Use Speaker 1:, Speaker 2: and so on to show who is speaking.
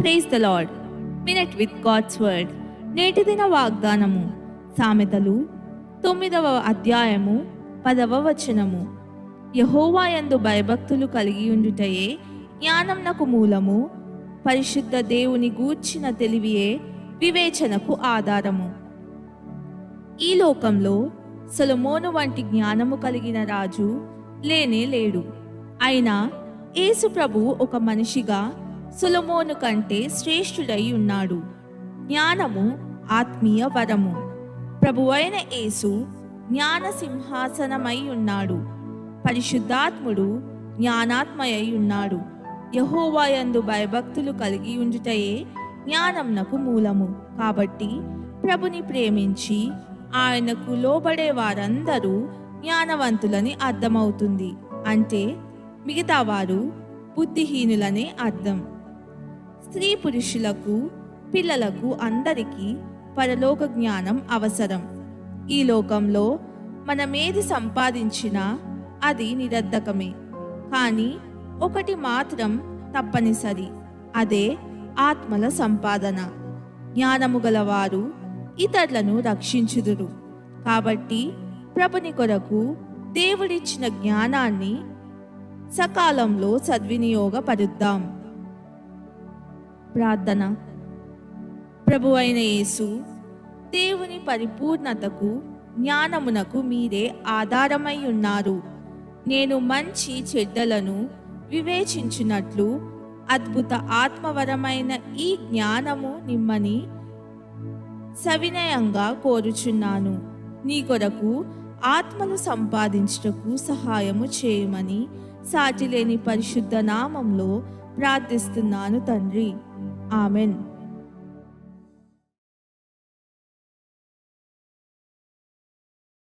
Speaker 1: Praise the lord minute with God's word నేటి దిన వాగ్దానము. సామెతలు తొమ్మిదవ అధ్యాయము పదవ వచనము. యహోవాయందు భయభక్తులు కలిగి ఉండుటయే జ్ఞానంనకు మూలము. పరిశుద్ధ దేవుని గూర్చిన తెలివియే వివేచనకు ఆధారము. ఈ లోకంలో సొలమోను వంటి జ్ఞానము కలిగిన రాజు లేనే లేడు. అయినా యేసు ప్రభువు ఒక మనిషిగా సులమోను కంటే శ్రేష్ఠుడై ఉన్నాడు. జ్ఞానము ఆత్మీయ వరము. ప్రభువైన యేసు జ్ఞాన సింహాసనమై ఉన్నాడు. పరిశుద్ధాత్ముడు జ్ఞానాత్మయై ఉన్నాడు. యహోవాయందు భయభక్తులు కలిగి ఉండుటయే జ్ఞానంనకు మూలము. కాబట్టి ప్రభుని ప్రేమించి ఆయనకు లోబడే వారందరూ జ్ఞానవంతులని అర్థమవుతుంది. అంటే మిగతా వారు బుద్ధిహీనులనే అర్థం. స్త్రీ పురుషులకు పిల్లలకు అందరికీ పరలోక జ్ఞానం అవసరం. ఈ లోకంలో మనమేది సంపాదించినా అది నిరర్ధకమే. కానీ ఒకటి మాత్రం తప్పనిసరి అదే ఆత్మల సంపాదన. జ్ఞానము గలవారు ఇతరులను రక్షించుదురు. కాబట్టి ప్రభుని కొరకు దేవుడిచ్చిన జ్ఞానాన్ని సకాలంలో సద్వినియోగపరుద్దాం. ప్రార్థన. ప్రభు అయిన యేసు దేవుని పరిపూర్ణతకు జ్ఞానమునకు మీరే ఆధారమై ఉన్నారు. నేను మంచి చెడ్డలను వివేచించినట్లు అద్భుత ఆత్మవరమైన ఈ జ్ఞానము నిమ్మని సవినయంగా కోరుచున్నాను. నీ కొరకు ఆత్మను సంపాదించుటకు సహాయము చేయమని సాటిలేని పరిశుద్ధ నామంలో ప్రార్థిస్తున్నాను తండ్రి. ആമേൻ